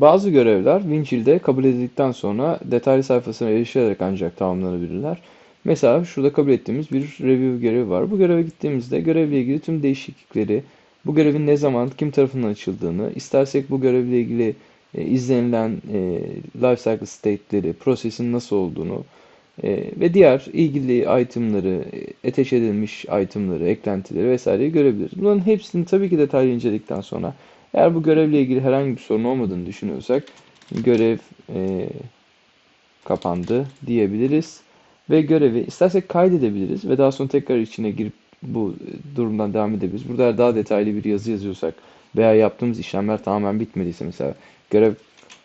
Bazı görevler Winchill'de kabul edildikten sonra detaylı sayfasına erişilerek ancak tamamlanabilirler. Mesela şurada kabul ettiğimiz bir review görevi var. Bu göreve gittiğimizde görevle ilgili tüm değişiklikleri, bu görevin ne zaman, kim tarafından açıldığını, istersek bu görevle ilgili e, izlenilen e, lifecycle state'leri, prosesin nasıl olduğunu e, ve diğer ilgili itemları, e, attach edilmiş itemları, eklentileri vesaireyi görebiliriz. Bunların hepsini tabii ki detaylı inceledikten sonra eğer bu görevle ilgili herhangi bir sorun olmadığını düşünüyorsak görev e, kapandı diyebiliriz. Ve görevi istersek kaydedebiliriz ve daha sonra tekrar içine girip bu durumdan devam edebiliriz. Burada daha detaylı bir yazı yazıyorsak veya yaptığımız işlemler tamamen bitmediyse mesela görev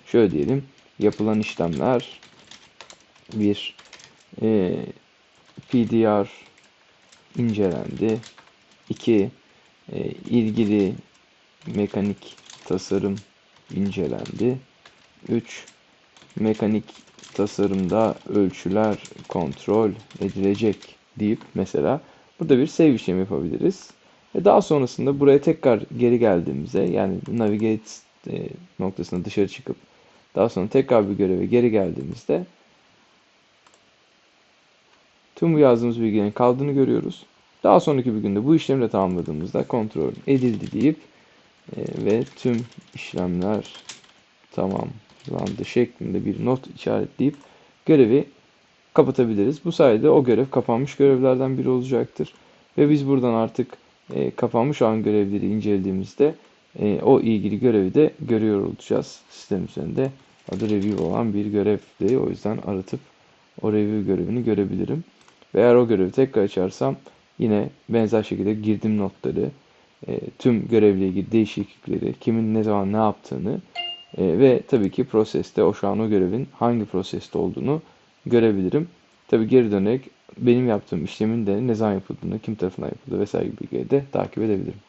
şöyle diyelim yapılan işlemler bir e, PDR incelendi. 2 e, ilgili mekanik tasarım incelendi. 3 mekanik tasarımda ölçüler kontrol edilecek deyip mesela burada bir save işlemi yapabiliriz. Ve daha sonrasında buraya tekrar geri geldiğimizde yani navigate e, noktasına dışarı çıkıp daha sonra tekrar bir göreve geri geldiğimizde tüm bu yazdığımız bilgilerin kaldığını görüyoruz. Daha sonraki bir günde bu işlemi de tamamladığımızda kontrol edildi deyip e, ve tüm işlemler tamamlandı şeklinde bir not işaretleyip görevi kapatabiliriz. Bu sayede o görev kapanmış görevlerden biri olacaktır. Ve biz buradan artık e, kapanmış olan görevleri incelediğimizde e, o ilgili görevi de görüyor olacağız. Sistem üzerinde adı review olan bir görevdi. O yüzden aratıp o review görevini görebilirim. Ve eğer o görevi tekrar açarsam yine benzer şekilde girdim notları, e, tüm görevle ilgili değişiklikleri, kimin ne zaman ne yaptığını e, ve tabii ki proseste o şu an o görevin hangi proseste olduğunu görebilirim. Tabii geri dönerek benim yaptığım işlemin de ne zaman yapıldığını, kim tarafından yapıldığı vesaire gibi bilgileri de takip edebilirim.